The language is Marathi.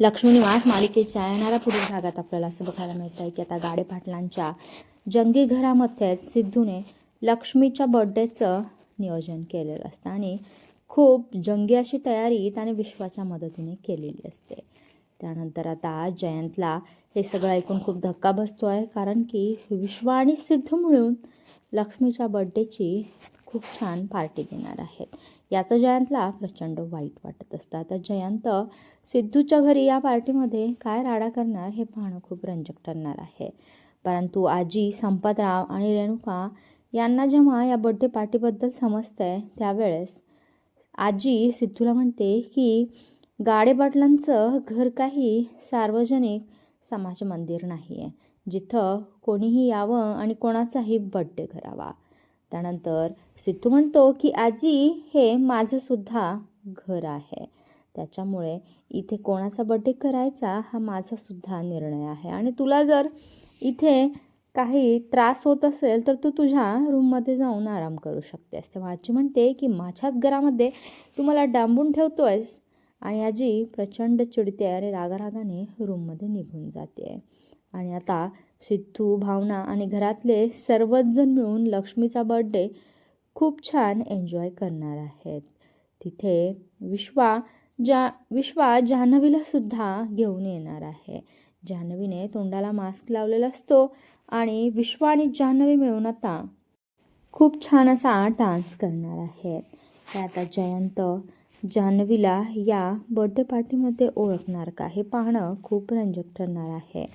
लक्ष्मी निवास मालिकेच्या येणाऱ्या पुढील भागात आपल्याला असं बघायला मिळतं आहे की आता गाडे पाटलांच्या जंगी घरामध्येच सिद्धूने लक्ष्मीच्या बर्थडेचं नियोजन केलेलं असतं आणि खूप जंगी अशी तयारी त्याने विश्वाच्या मदतीने केलेली असते. त्यानंतर आता जयंतला हे सगळं ऐकून खूप धक्का बसतो आहे कारण की विश्व आणि सिद्धू मिळून लक्ष्मीच्या बर्थडेची खूप छान पार्टी देणार आहेत. याचं जयंतला प्रचंड वाईट वाटत असतं. आता जयंत सिद्धूच्या घरी या पार्टीमध्ये काय राडा करणार हे पाहणं खूप रंजक ठरणार आहे. परंतु आजी संपतराव आणि रेणुका यांना जेव्हा या बड्डे पार्टीबद्दल समजतंय त्यावेळेस आजी सिद्धूला म्हणते की गाडे पाटलांचं घर काही सार्वजनिक समाज मंदिर नाही आहे जिथं कोणीही यावं आणि कोणाचाही बड्डे करावा. त्यानंतर सिद्धू म्हणतो की आजी हे माझंसुद्धा घर आहे. त्याच्यामुळे इथे कोणाचा बड्डे करायचा हा माझासुद्धा निर्णय आहे. आणि तुला जर इथे काही त्रास होत असेल तर तू तुझ्या रूममध्ये जाऊन आराम करू शकतेस. तेव्हा आजी म्हणते की माझ्याच घरामध्ये तू मला डांबून ठेवतो आहेस आणि आजी प्रचंड चिडते. आणि रागारागाने रूममध्ये निघून जाते. आणि आता सिद्धू भावना आणि घरातले सर्वच जण मिळून लक्ष्मीचा बर्थडे खूप छान एन्जॉय करणार आहेत. तिथे विश्वा जा विश्वा जान्हवीला सुद्धा घेऊन येणार आहे. जान्हवीने तोंडाला मास्क लावलेला असतो आणि विश्वा आणि जान्हवी मिळून आता खूप छान असा डान्स करणार आहेत. हे आता जयंत जान्हवीला या बर्थडे पार्टीमध्ये ओळखणार का हे पाहणं खूप रंजक ठरणार आहे.